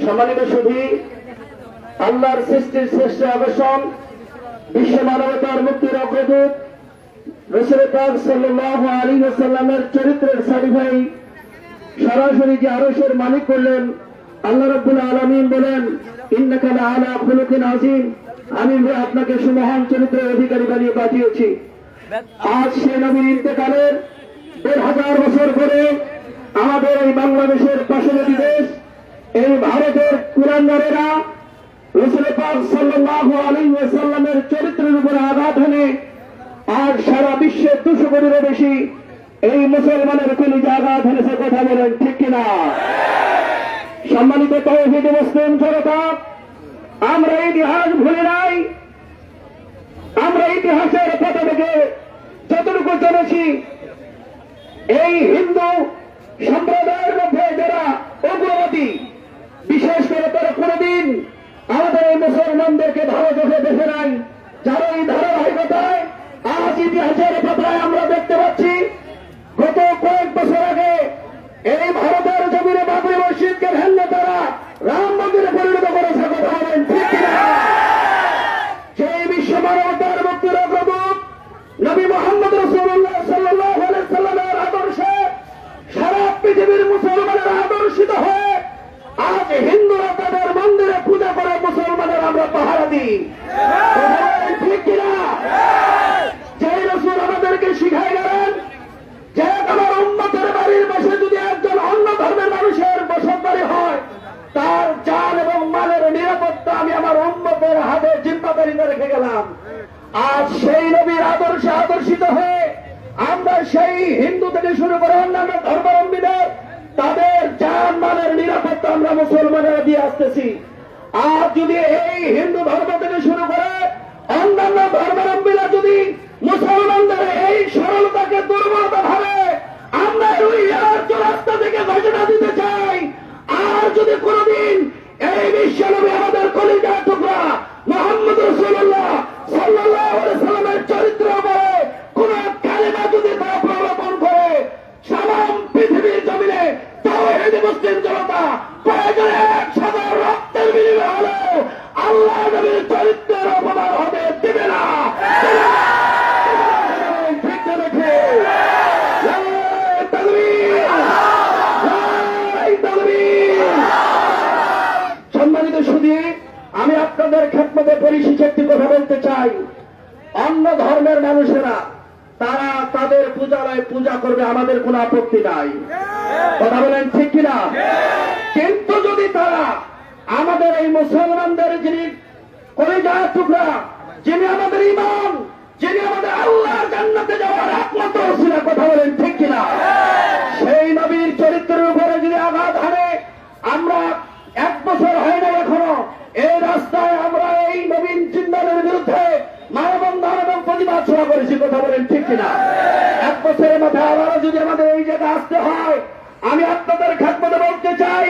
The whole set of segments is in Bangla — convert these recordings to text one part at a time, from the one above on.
সম্মানিত সুধী, আল্লাহর সৃষ্টির শ্রেষ্ঠ আকর্ষণ বিশ্ব মানবতার মুক্তির অগ্রদূত রসুল পাক আলাইহি ওয়াসাল্লামের চরিত্রের সরাসরি যে মালিক করলেন, আল্লাহ আলামিন বলেন খুলুকিন আযীম। আমি আপনাকে সুমহান চরিত্রের অধিকারী বানিয়ে পাঠিয়েছি। আজ সে নবীর ইন্তেকালের দেড় হাজার বছর পরে আমাদের এই বাংলাদেশের পার্শ্ববর্তী দেশ এই ভারতের কুরান্নারেরা রসুল পাক সাল্লাল্লাহু আলাইহি ওয়াসাল্লামের চরিত্রের উপরে আঘাত হলে আজ সারা বিশ্বের দুশো কোটিরও বেশি এই মুসলমানের কলিজে আঘাত হেনেছে কথা বলেন ঠিক কিনা? সম্মানিত তৌহিদ মুসলিম জনতা, আমরা ইতিহাস ভুলে নাই। আমরা ইতিহাসের পথে থেকে যতটুকু জেনেছি, এই হিন্দু সম্প্রদায়ের মধ্যে যারা অগ্রগতি বিশেষ করে তারা কোনদিন আমাদের এই মুসলমানদেরকে ভালো চোখে দেখে নাই। যারা এই ধারাবাহিকতায় আজ ইতিহাসের পাতায় আমরা দেখতে পাচ্ছি, গত কয়েক বছর আগে এই ভারতের জমিনে বাবরি মসজিদকে ভেঙে তারা রাম মন্দিরে পরিণত করেছে কথা বলেন ঠিক কিনা সেই বিশ্ব মানবতার মুক্তির অগ্রদূত নবী মোহাম্মদ রসুল্লাহ সাল্লাহ সাল্লামের আদর্শে সারা পৃথিবীর মুসলমানের আদর্শিত হয়ে আজ হিন্দুরা তাদের মন্দিরে পূজা করে মুসলমানের বলেন ঠিক কিনা? যেই রসুল আমাদেরকে শিখাই গেলেন যে আমার উন্মতের বাড়ির পাশে যদি একজন অন্য ধর্মের মানুষের বসত হয়, তার জান এবং মালের নিরাপত্তা আমি আমার উন্মতের হাতে জিম্মাদারিতে রেখে গেলাম। আজ সেই নবীর আদর্শে আদর্শিত হয়ে আমরা সেই হিন্দু থেকে শুরু করে অন্যান্য ধর্মাবলম্বীদের তাদের জান, মালের নিরাপত্তা আমরা মুসলমানেরা দিয়ে আসতেছি। আজ যদি এই হিন্দু ধর্ম থেকে শুরু করে অন্যান্য ধর্মাবলম্বীরা যদি মুসলমানদের এই সরলতাকে দুর্বলতা ভাবে আমরা ওই রাজ্য রাস্তা থেকে ঘোষণা দিতে চাই, আর যদি কোনদিন এই বিশ্বনবী আমাদের কলিজার টুকরা মোহাম্মদ রসুল্লাহ সাল্লাহ সম্মানিত সুদী আমি আপনাদের খেদমতে পরিশেষে একটি কথা বলতে চাই। অন্য ধর্মের মানুষেরা, তারা তাদের পূজালয়ে পূজা করবে, আমাদের কোনো আপত্তি নাই। কথা বলেন ঠিক কিনা? কিন্তু যদি তারা আমাদের এই মুসলমানদের যিনি কলিজা টুকরা, যিনি আমাদের ইমান যিনি আমাদের আল্লাহ জান্নাতে যাওয়ার একমাত্র কথা বলেন ঠিক কিনা? সভা করেছি, কথা বলেন ঠিক কিনা? এক বছরের মাথায় আবারও যদি আমাদের এই জায়গায় আসতে হয়, আমি আপনাদের খাতমতে বলতে চাই,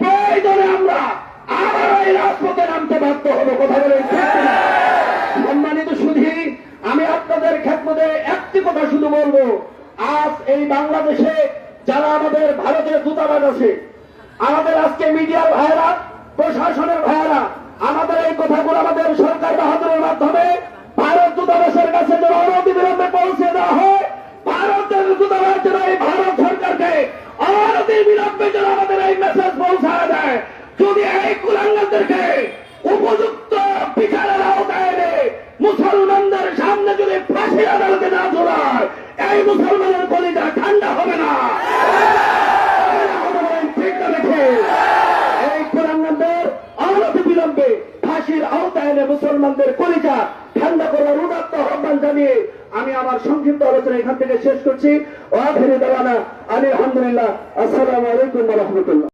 প্রয়োজনে আমরা আবার এই রাজপথে নামতে বাধ্য হব, কথা বলেন ঠিক কিনা? সম্মানিত সুধী, আমি আপনাদের খেদমতে একটি কথা শুধু বলব, আজ এই বাংলাদেশে যারা আমাদের ভারতের দূতাবাস আছে, আমাদের আজকে মিডিয়ার ভাইরা প্রশাসনের ভাইরা আমাদের এই কথাগুলো আমাদের সরকার বাহাদুরের মুসলমানদের সামনে যদি ফাঁসি আদালতে না ঝোলায়, এই মুসলমানের কলিটা ঠান্ডা হবে না। মুসলমানদের কলিজা ঠান্ডা করার উদাত্ত আহ্বান জানিয়ে আমি আমার সংক্ষিপ্ত আলোচনা এখান থেকে শেষ করছি। ও আখেরি দেওয়ানা। আলী আলহামদুলিল্লাহ। আসসালামু আলাইকুম রহমতুল্লাহ।